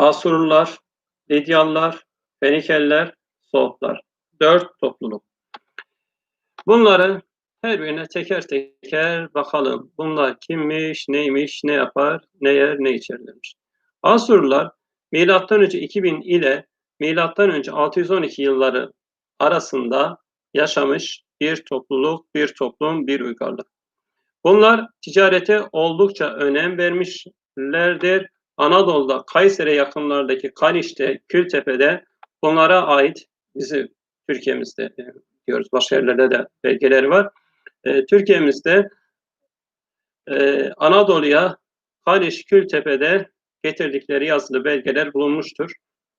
Asurlular, Lidyalılar, Fenikeliler, Soğutlar. Dört topluluk. Bunları her birine teker teker bakalım. Bunlar kimmiş, neymiş, ne yapar, ne yer, ne içerlermiş. Asurlular milattan önce 2000 ile milattan önce 612 yılları arasında yaşamış bir topluluk, bir toplum, bir uygarlık. Bunlar ticarete oldukça önem vermişlerdir. Anadolu'da, Kayseri yakınlardaki Kaliş'te, Kültepe'de bunlara ait bizim Türkiye'mizde e, diyoruz. Başka yerlerde de belgeleri var. E, Türkiye'mizde e, Anadolu'ya Haliç Kültepe'de getirdikleri yazılı belgeler bulunmuştur.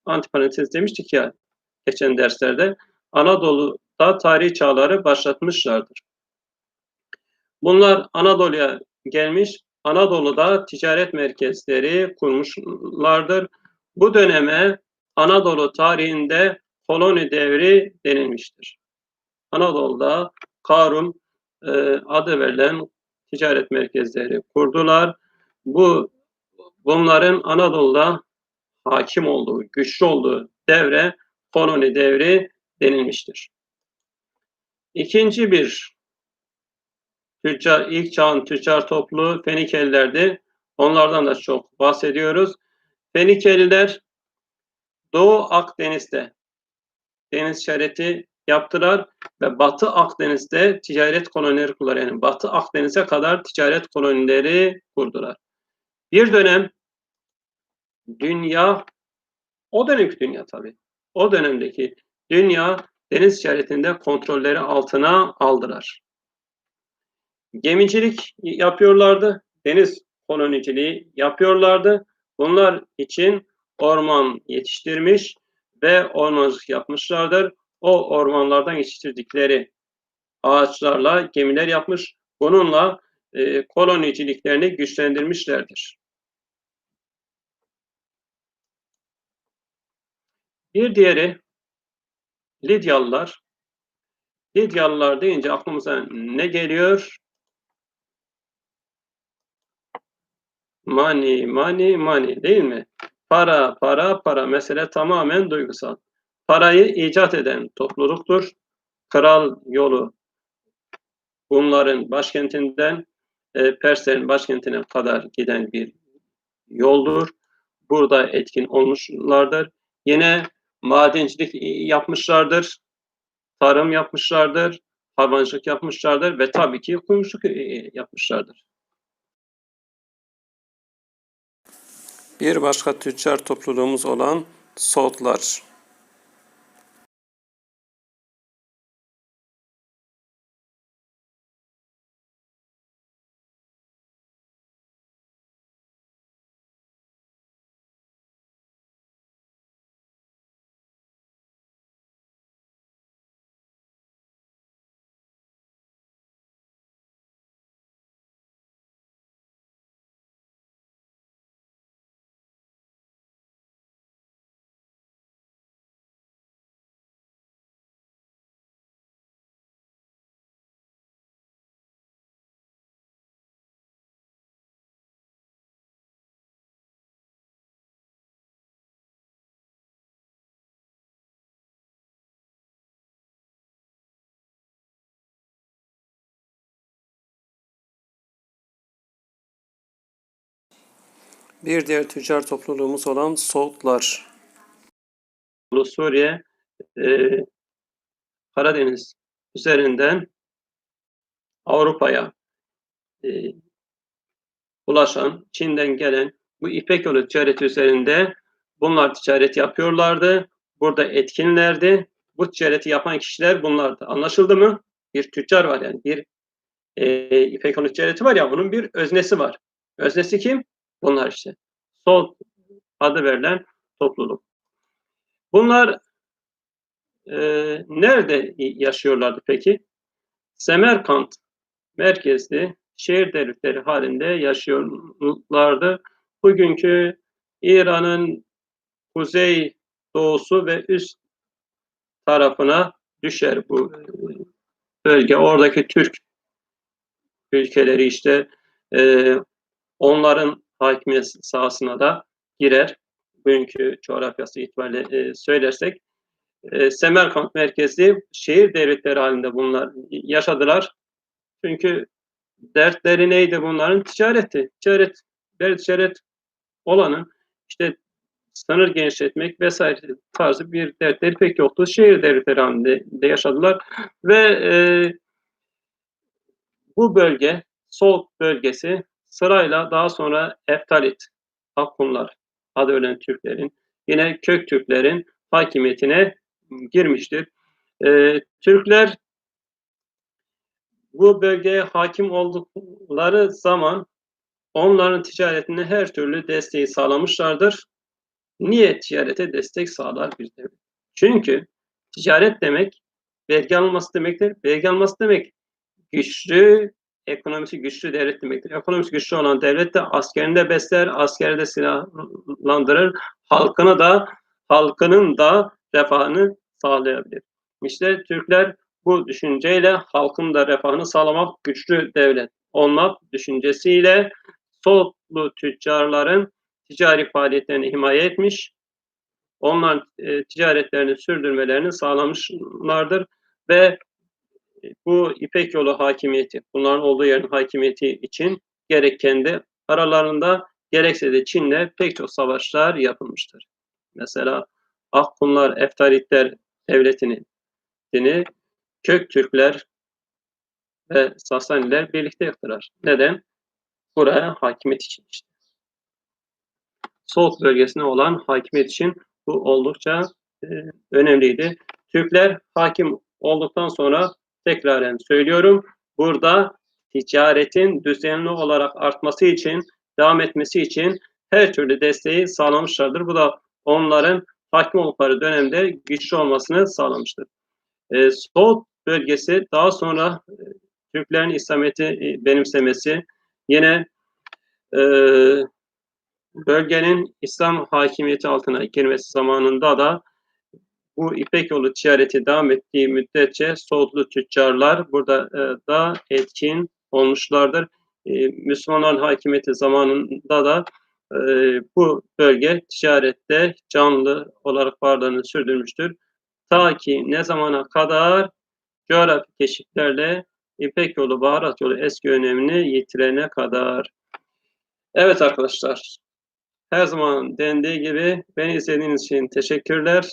Antiparantez demiştik ya geçen derslerde. Anadolu'da tarih çağları başlatmışlardır. Bunlar Anadolu'ya gelmiş, Anadolu'da ticaret merkezleri kurmuşlardır. Bu döneme Anadolu tarihinde koloni devri denilmiştir. Anadolu'da Karum e, adı verilen ticaret merkezleri kurdular. Bu bunların Anadolu'da hakim olduğu, güçlü olduğu devre koloni devri denilmiştir. İkinci bir tüccar, ilk çağın tüccar topluluğu Fenikelilerdi. Onlardan da çok bahsediyoruz. Fenikeliler Doğu Akdeniz'de deniz şereti yaptılar ve Batı Akdeniz'de ticaret kolonileri kurdular. Yani Batı Akdeniz'e kadar ticaret kolonileri kurdular. Bir dönem dünya, o dönemki dünya tabii, o dönemdeki dünya deniz ticaretinde kontrolleri altına aldılar. Gemicilik yapıyorlardı, deniz koloniciliği yapıyorlardı. Bunlar için orman yetiştirmiş ve ormancılık yapmışlardır. O ormanlardan yetiştirdikleri ağaçlarla gemiler yapmış. Bununla e, koloniciliklerini güçlendirmişlerdir. Bir diğeri Lidyalılar. Lidyalılar deyince aklımıza ne geliyor? Money, money, money değil mi? Para, para, para. Mesele tamamen duygusal. Parayı icat eden topluluktur. Kral yolu bunların başkentinden e, Perslerin başkentine kadar giden bir yoldur. Burada etkin olmuşlardır. Yine madencilik yapmışlardır. Tarım yapmışlardır. Hayvancılık yapmışlardır ve tabii ki kuyumculuk e, yapmışlardır. Bir başka tüccar topluluğumuz olan Soğutlar. Bir diğer tüccar topluluğumuz olan Soğutlar. Suriye, e, Karadeniz üzerinden Avrupa'ya e, ulaşan, Çin'den gelen bu İpek yolu ticareti üzerinde bunlar ticaret yapıyorlardı. Burada etkinlerdi. Bu ticareti yapan kişiler bunlardı. Anlaşıldı mı? Bir tüccar var yani. Bir e, İpek yolu ticareti var ya bunun bir öznesi var. Öznesi kim? Bunlar işte. Sol adı verilen topluluk. Bunlar e, nerede yaşıyorlardı peki? Semerkant merkezli şehir devletleri halinde yaşıyorlardı. Bugünkü İran'ın kuzey doğusu ve üst tarafına düşer bu bölge. Oradaki Türk ülkeleri işte e, onların hakimiyet sahasına da girer. bugünkü coğrafyası itibariyle e, söylersek e, Semerkant merkezli şehir devletleri halinde bunlar yaşadılar. Çünkü dertleri neydi bunların? Ticareti. Ticaret, der ticaret olanın işte sınır genişletmek vesaire tarzı bir dertleri pek yoktu. Şehir devletleri halinde de yaşadılar ve e, bu bölge, Soğuk bölgesi sırayla daha sonra Eftalit, Akkunlar adı ölen Türklerin, yine Kök Türklerin hakimiyetine girmiştir. E, Türkler bu bölgeye hakim oldukları zaman onların ticaretine her türlü desteği sağlamışlardır. Niye ticarete destek sağlar bir devlet? Çünkü ticaret demek vergi alınması demektir. Vergi alınması demek güçlü, ekonomisi güçlü devlet demektir. Ekonomisi güçlü olan devlet de askerini de besler, askeri de silahlandırır, halkını da halkının da refahını sağlayabilir. İşte Türkler bu düşünceyle halkın da refahını sağlamak güçlü devlet olmak düşüncesiyle sollu tüccarların ticari faaliyetlerini himaye etmiş, onlar e, ticaretlerini sürdürmelerini sağlamışlardır ve bu İpek yolu hakimiyeti, bunların olduğu yerin hakimiyeti için gerek kendi aralarında gerekse de Çin'le pek çok savaşlar yapılmıştır. Mesela Akkunlar, Eftaritler devletini dini Kök Türkler ve Sasaniler birlikte yıktılar. Neden? Buraya hakimiyet için işte. Soğuk bölgesine olan hakimiyet için bu oldukça e, önemliydi. Türkler hakim olduktan sonra tekraren söylüyorum. Burada ticaretin düzenli olarak artması için, devam etmesi için her türlü desteği sağlamışlardır. Bu da onların hakim oldukları dönemde güçlü olmasını sağlamıştır. E, Soğuk bölgesi daha sonra e, Türklerin İslamiyet'i e, benimsemesi, yine e, bölgenin İslam hakimiyeti altına girmesi zamanında da bu İpek yolu ticareti devam ettiği müddetçe Soğutlu tüccarlar burada e, da etkin olmuşlardır. E, Müslümanların hakimiyeti zamanında da e, bu bölge ticarette canlı olarak varlığını sürdürmüştür. Ta ki ne zamana kadar coğrafi keşiflerle İpek yolu, baharat yolu eski önemini yitirene kadar. Evet arkadaşlar, her zaman dendiği gibi beni izlediğiniz için teşekkürler.